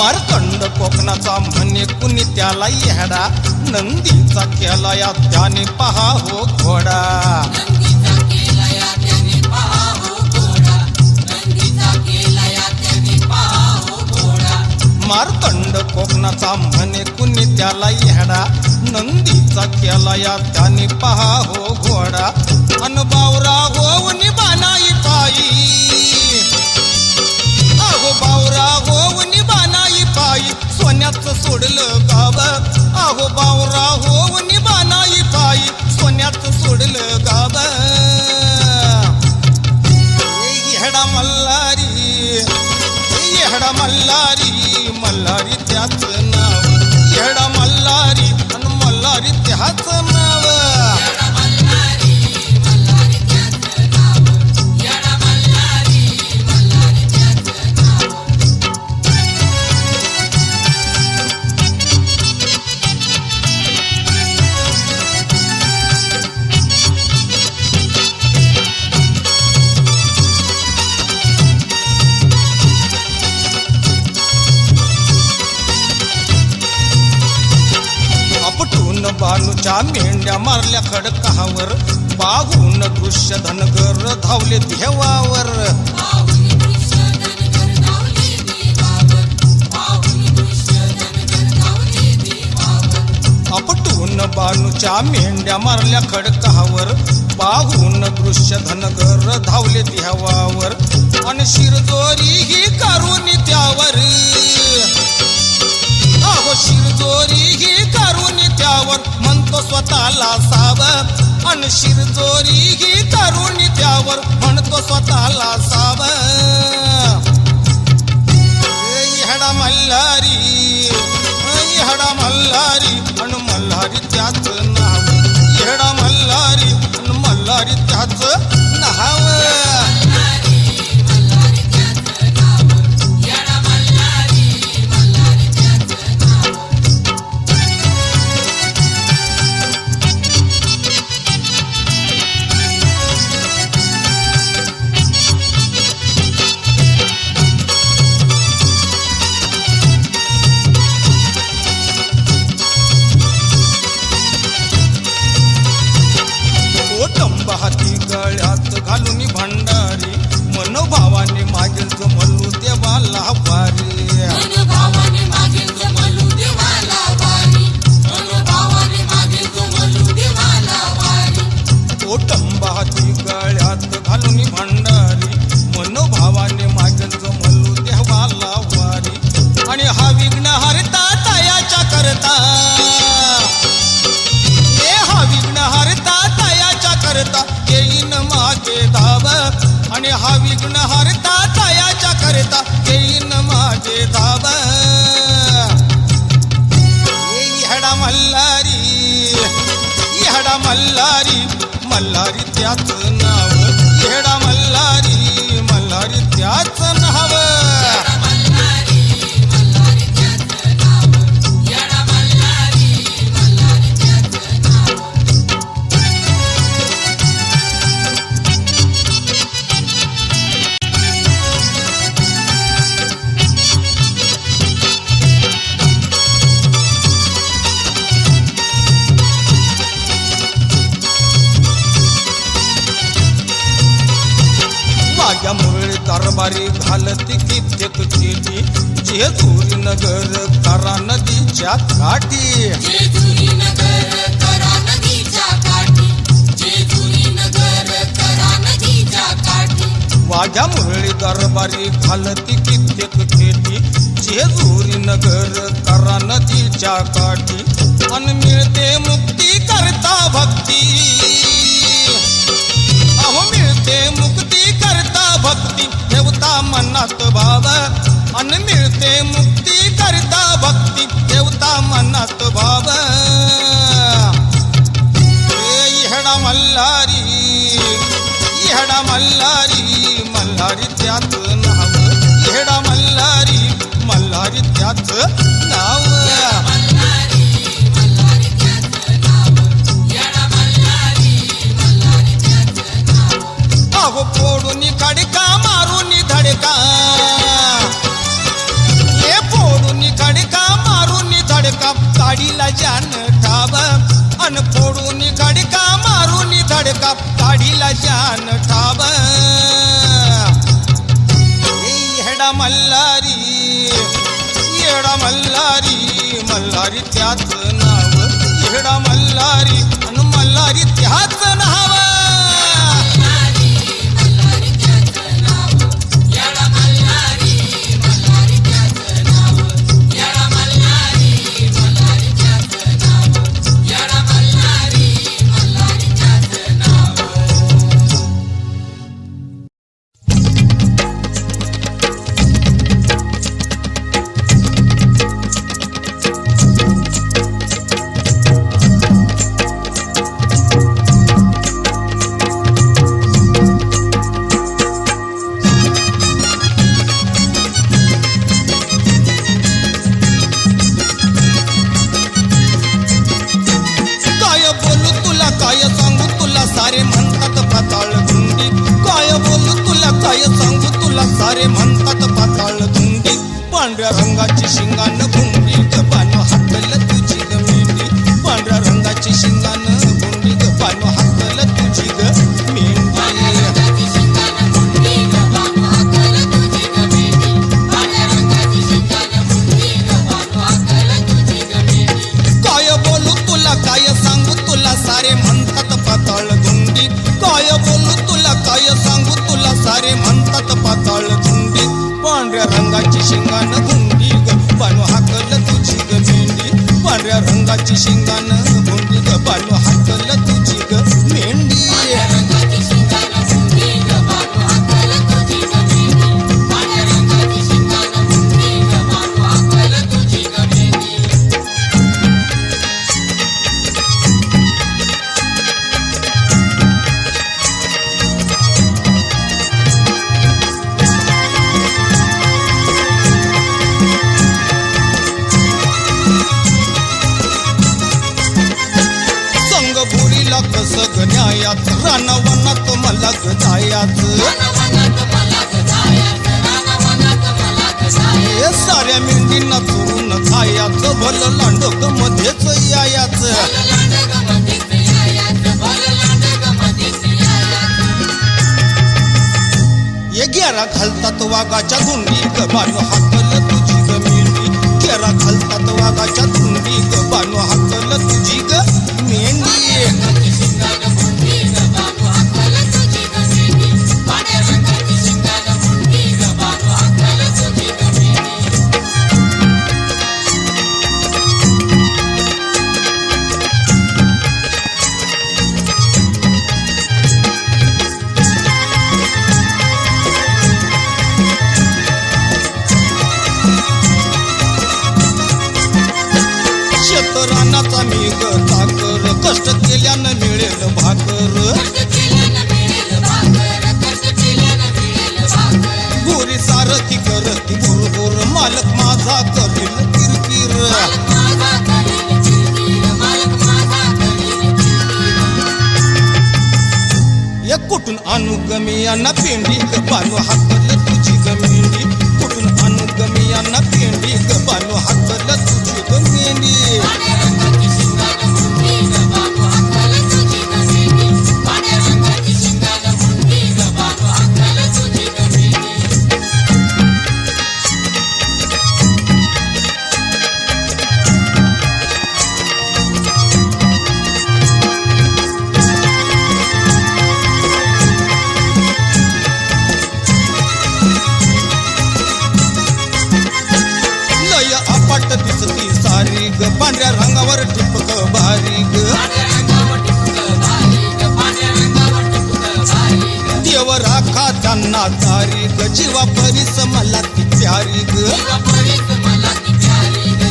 मारकंड कोकणाचा म्हणे कुणी त्याला येडा नंदीचा केला या त्याने पहा हो घोडा. मारतंड कोकणाचा म्हणे कुणी त्याला येडा नंदीचा केला या त्याने पहा हो घोडा. अनबावरा होऊन बानाई पायी. सोन्याच सोडलं गाव आहो बावरा हो बानाई पायी सोन्याच सोडलं गाव येडा मल्हारी येडा मल्हारी मल्हारी त्याच दृश्य धनगर धावले देवावर. आपटून बानूच्या मेंढ्या मारल्या खडकावर. पाहून दृश्य धनगर धावले देवावर. आणि शिरजोरी ही करून त्यावर. अहो शिरजोरी ही करून त्यावर. म्हणतो स्वतःला साव. आणि शिरजोरी ही करून त्यावर म्हणतो स्वतःला साब हडा मल्हारी हडा मल्हारी अन मल्हारी त्याच नाव. हडा मल्हारी अन मल्हारी त्याच नाव. मल्हारी मल्हारी त्याच नाव. येडा मल्हारी मल्हारी त्याच नाव. दरबारी घालती कित्येक चिठी जेजुरी नगर करा नदीच्या काठी माझ्या मुरळी दरबारी घालती कित्येक चिठी जेजुरी नगर करा नदीच्या काठी अन मिळते मुक्ती करता भक्ती। मनात भाव. अन मिळते मुक्ती करता भक्ती ठेवता मनात भाव. इहडा मल्हारी इहडा मल्हारी मल्हारी त्याच नाव. इहडा मल्हारी मल्हारी त्याच नाव. पोडून फोडून मारून धडका हे फोडून खडका मारून धडका काडीला जान ठाव. अन फोडून खडका मारून धडका काडीला जान ठाव. हेडा मल्हारी येडा मल्हारी मल्हारी त्याच नाव. येडा मल्हारी अन मल्हारी त्याच नाव. मेंढी पांढऱ्या रंगाची शिंगान भुंडी ग बानू केरा घालतात वाघाच्या धुंडी ग हाकल तुझी ग मेंढी. गेरा घालतात वाघाच्या धुंडी ग हाकल तुझी ग मेंढी. कष्ट केल्यानं मिळेल भाकर. गोरी सारखी करती बरोबर मालक माझा करील किरकिर. एक कुठून आणू गमी यांना पेंडी ग हातल तुझी ग कुठून आणू गमी यांना पेंडी ग हातल तुझी ग दातारी ग जीवा परीस मला ती प्यारी ग. जीवा परीस मला ती प्यारी ग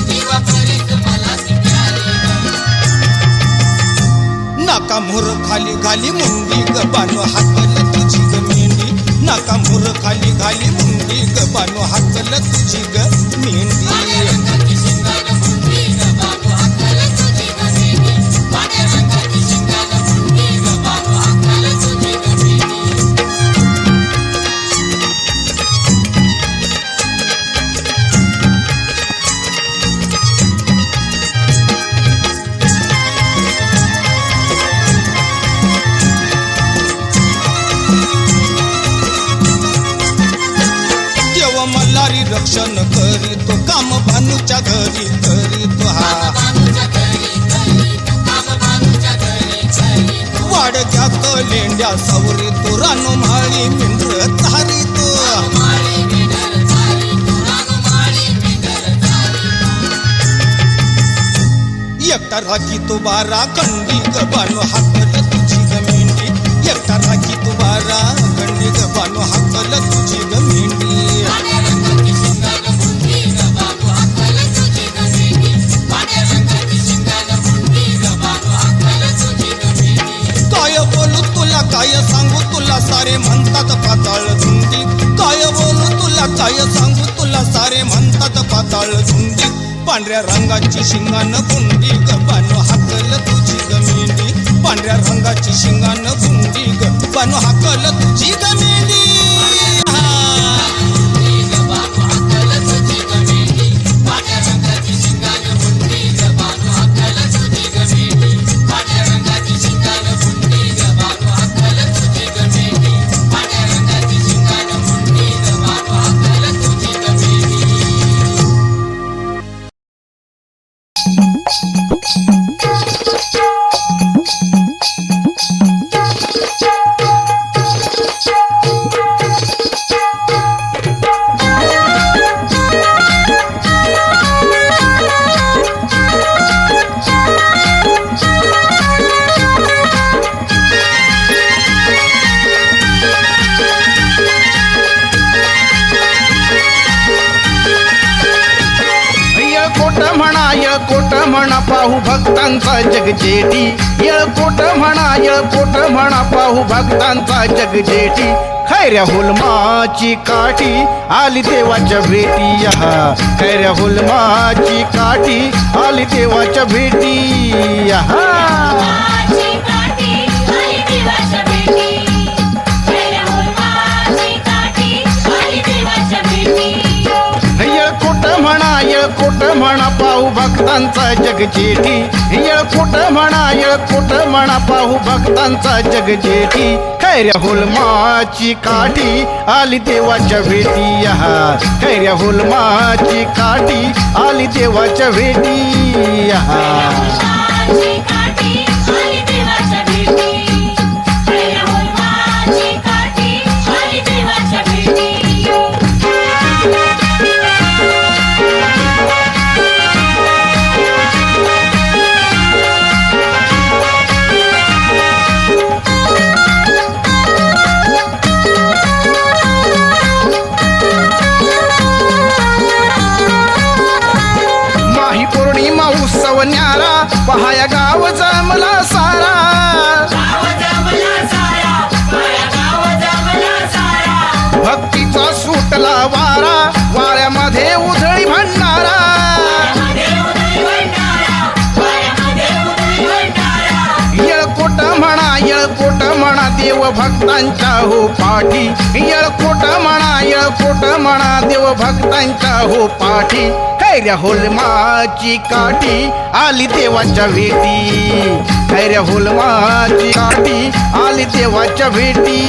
नाका मोर खाली घाली मुंडी ग बानो हाकल तुझी ग मेंढी. नाका मोर खाली घाली मुंडी ग बानो हाकल तुझी ग मेंढी. रक्षण करीतो काम भानूच्या घरी करीतो हा. बाबूच्या घरी लेंड्या सावरीतो रानो माळी मिंद्र चारितो एकटा राखी तो बारा कंडी गबानो हाकल तुझी गमेंडी. एकटा राखी तो बारा कंडी गबानो हाकल तुझी गमेंडी. सारे म्हणतात पाताळ झुंडी. काय बोलू तुला काय सांगू तुला सारे म्हणतात पाताळ झुंडी. पांढऱ्या रंगाची शिंगान गुंडी ग बानो हाकल तुझी जमिनी. पांढऱ्या रंगाची शिंगान गुंडी ग बानो हाकल तुझी ग पाहू भक्तांचा जगजेटी. येळकोट म्हणा येळकोट म्हणा पाहू भक्तांचा जगजेटी. खैऱ्या हुलमाची काठी आली देवाच्या भेटी खैऱ्या हुलमाची काठी आली देवाच्या भेटी येळकोट म्हणा पाहू भक्तांचा जगजेठी येळकोट म्हणा येळकोट म्हणा पाहू भक्तांचा जगजेठी खैऱ्या हुलमाची काठी आली देवाच्या भेटी हा खैऱ्या हुलमाची काठी आली देवाच्या भेटी म्हणा भक्तांच्या हो पाठी. येळकोट म्हणा येळकोट म्हणा देव भक्तांच्या हो पाठी. खैऱ्या होलमाची काठी आली देवाच्या भेटी. खैऱ्या होलमाची काठी आली देवाच्या भेटी.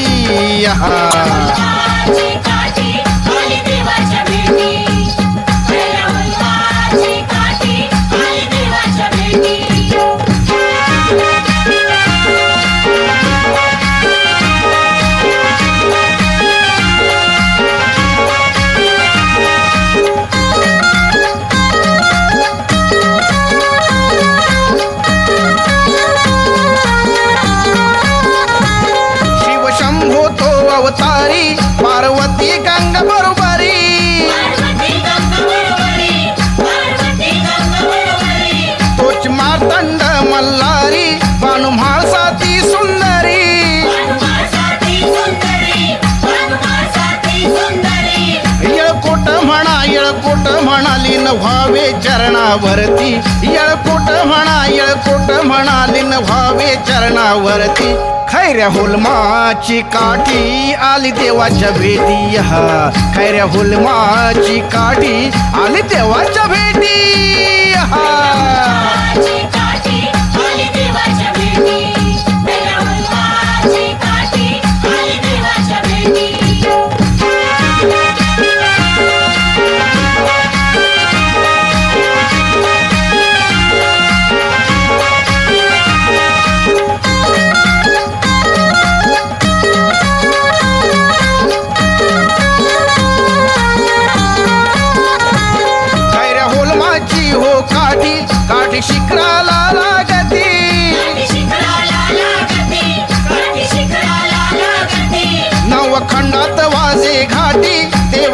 व्हावे चरणावरती. येळकोट म्हणा येळकोट म्हणाली न व्हावे चरणावरती. खैऱ्या हुलमाची काठी आली देवाच्या भेटी. हा खैऱ्या हुलमाची काठी आली देवाच्या भेटी.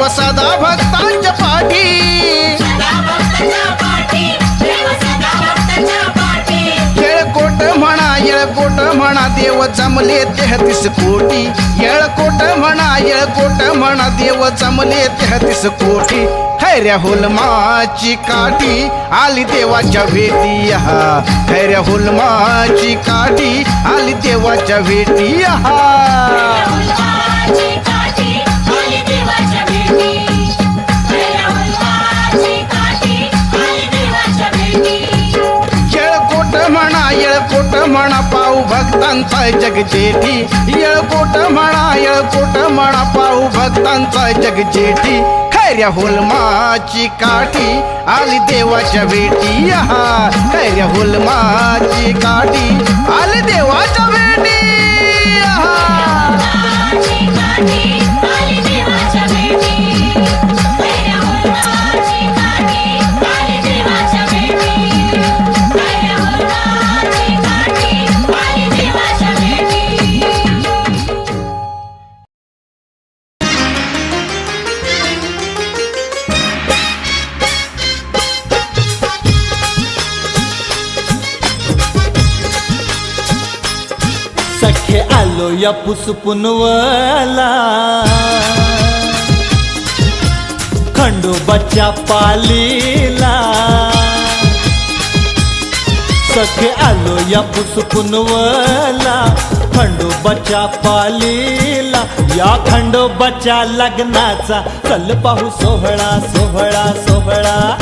देव सदा भक्तांच्या पाठी. येळकोट म्हणा येळकोट म्हणा देव जमले तेहतीस कोटी. येळकोट म्हणा येळकोट म्हणा देव जमले तेहतीस कोटी. खैऱ्या हुलमाची काठी आली देवाच्या भेटी हा खैऱ्या हुलमाची काठी आली देवाच्या भेटी हा येळकोट म्हणा पाऊ भक्तांचा जगजेठी. येळकोट म्हणा येळकोट म्हणा पाऊ भक्तांचा जगजेठी. खैर्या होलमाची काठी आली देवाच्या भेटी हा खैऱ्या हुलमाची काठी आली देवाच्या सखे आलो या पुसपुनवला खंडोबाच्या पालीला. सखे आलो या पुसपुनवला खंडोबाच्या पालीला. या खंडोबाच्या लग्नाचा चल पाहू सोहळा सोहळा सोहळा.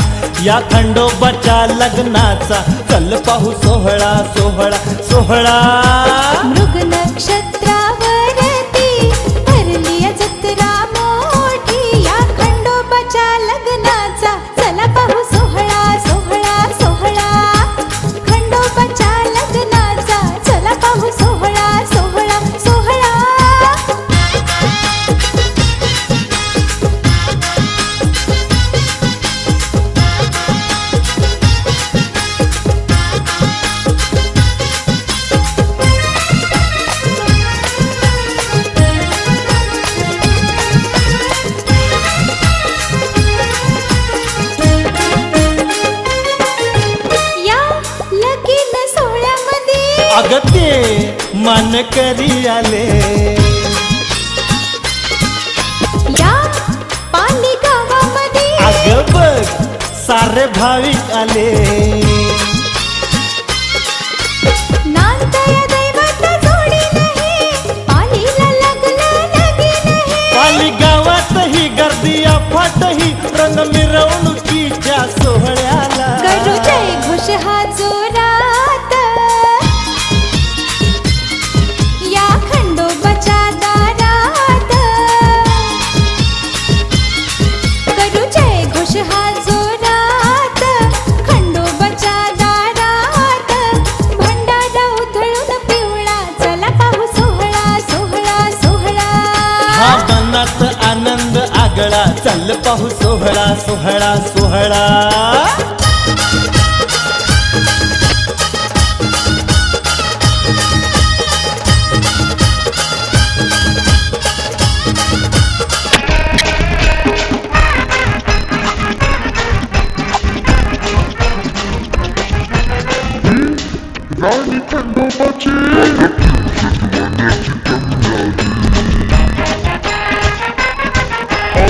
या खंडोबाच्या लग्नाचा चल पाहू सोहळा सोहळा सोहळा. मृग नक्षत्र मानकरी आले या पाली गावामध्ये अग बघ सारे भाविक आले. पाली गावात ही गर्दी अफाट ही रंग मिरवणुकीच्या सोहळ्याला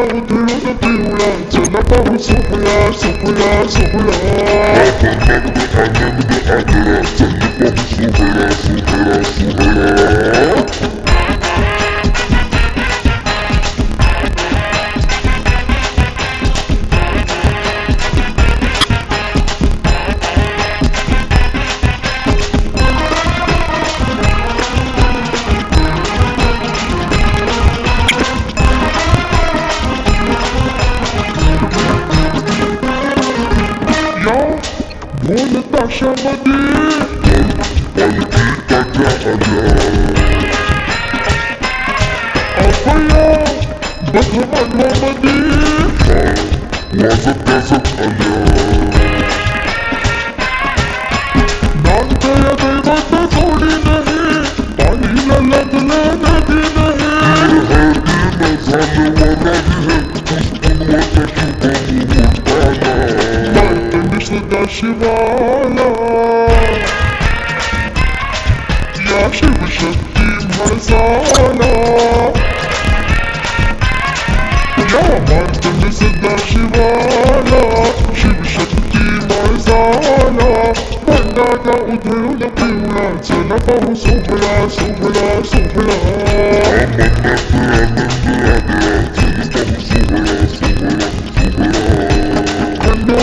भंडारा उधळून पिवळा चला पाहू सोहळा सोहळा सोहळा या नांदणी सुद्धा शिवाला या शिवशक्ती म्हणसाला या मार्तंड सुद्धा शिवाला शिवशक्ती म्हणसाला भंडारा उधळून पिवळा चला पाहू सोहळा सोहळा सोहळा खंडोबाच्या लग्नाचा चला पाहू सोहळा सोहळा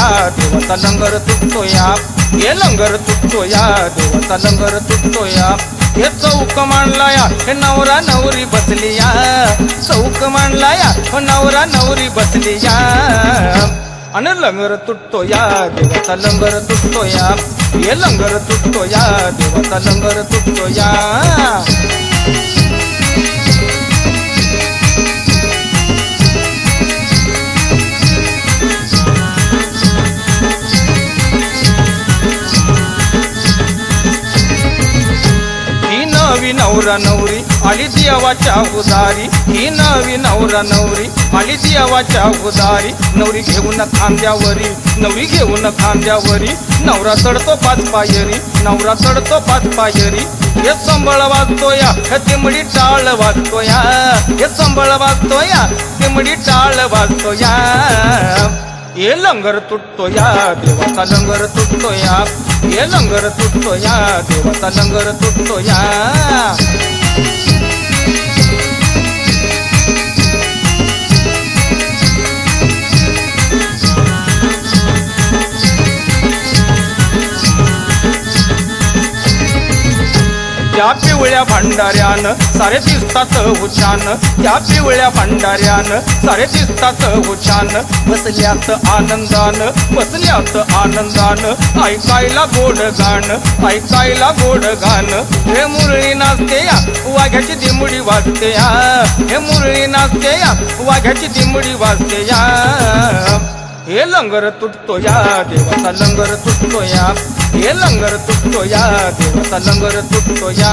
या देवाचा लंगर तुटतो या. हे लंगर तुटतो या देवाचा लंगर तुटतो या. हे चौक मांडला या हे नवरा नवरी बसली या. चौक मांडला या हो नवरा नवरी बसली या. आणि लंगर तुटतो या देवाचा लंगर तुटतो या. हे लंगर तुटतो या देवाचा लंगर तुटतो नवी नवरा नवरी आली देवाच्या उदारी. ही नवी नवरा नवरी आली देवाच्या उदारी. नवरी घेऊन खांद्यावरी नवरी घेऊन खांद्यावरी. नवरा चढतो पाच पायरी नवरा चढतो पाच पायरी. हे संबळ वाजतो या हे तिमडी टाळ वाजतो या हे संबळ वाजतो या तिमडी टाळ वाजतो ये लंगर तुटतो या देवाचा लंगर तुटतो या. ये लंगर तुटतो या देवाचा लंगर तुटतो या. त्या पिवळ्या भंडाऱ्यानं सारे दिसतात उछान त्या पिवळ्या भंडाऱ्यानं सारे दिसतात उछान बसल्यात आनंदान बसल्यात आनंदान ऐकायला गोड गाण ऐकायला गोड गाण. हे मुरळी नाचते या वाघ्याची दिमुडी वाजते या. हे मुरळी नाचते या वाघ्याची दिमुडी वाजते या. हे लंगर तुटतो या देवाचा लंगर तुटतो या. हे लंगर तुटतो या देवाचा लंगर तुटतो या.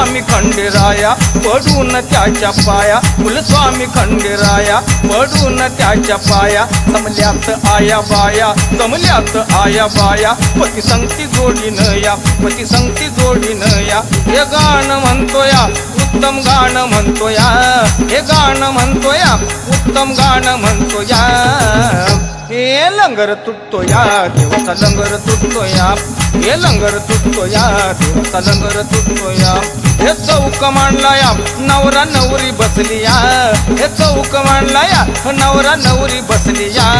स्वामी खंडेराया पडून त्याच्या पाया. कुलस्वामी खंडेराया पडून त्याच्या पाया. कमल्यात आया बाया कमल्यात आया बाया. पती संगती जोडीन या पती संगती जोडीन या. हे गाणं म्हणतोया उत्तम गाणं म्हणतोया हे गाणं म्हणतोया उत्तम गाणं म्हणतोया हे लंगर तुटतो या देवाचा लंगर तुटतो या. हे लंगर तुटतो या देवाचा लंगर तुटतो या. हे चौक मांडला या नवरा नवरी बसली या. हे चौक मांडला या नवरा नवरी बसली या.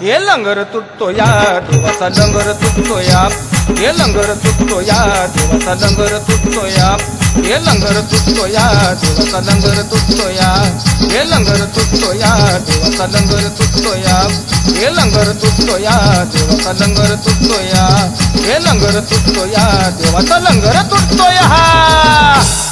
हे लंगर तुटतो या देवाचा लंगर तुटतो या. हे लंगर तुटतो या देवाचा लंगर तुटतो या हे लंगर तुटतो या देवाचा लंगर तुटतो या हे लंगर तुटतो या देवाचा लंगर तुटतो या हे लंगर तुटतो या देवाचा लंगर तुटतो या हे लंगर तुटतो या देवाचा लंगर तुटतो या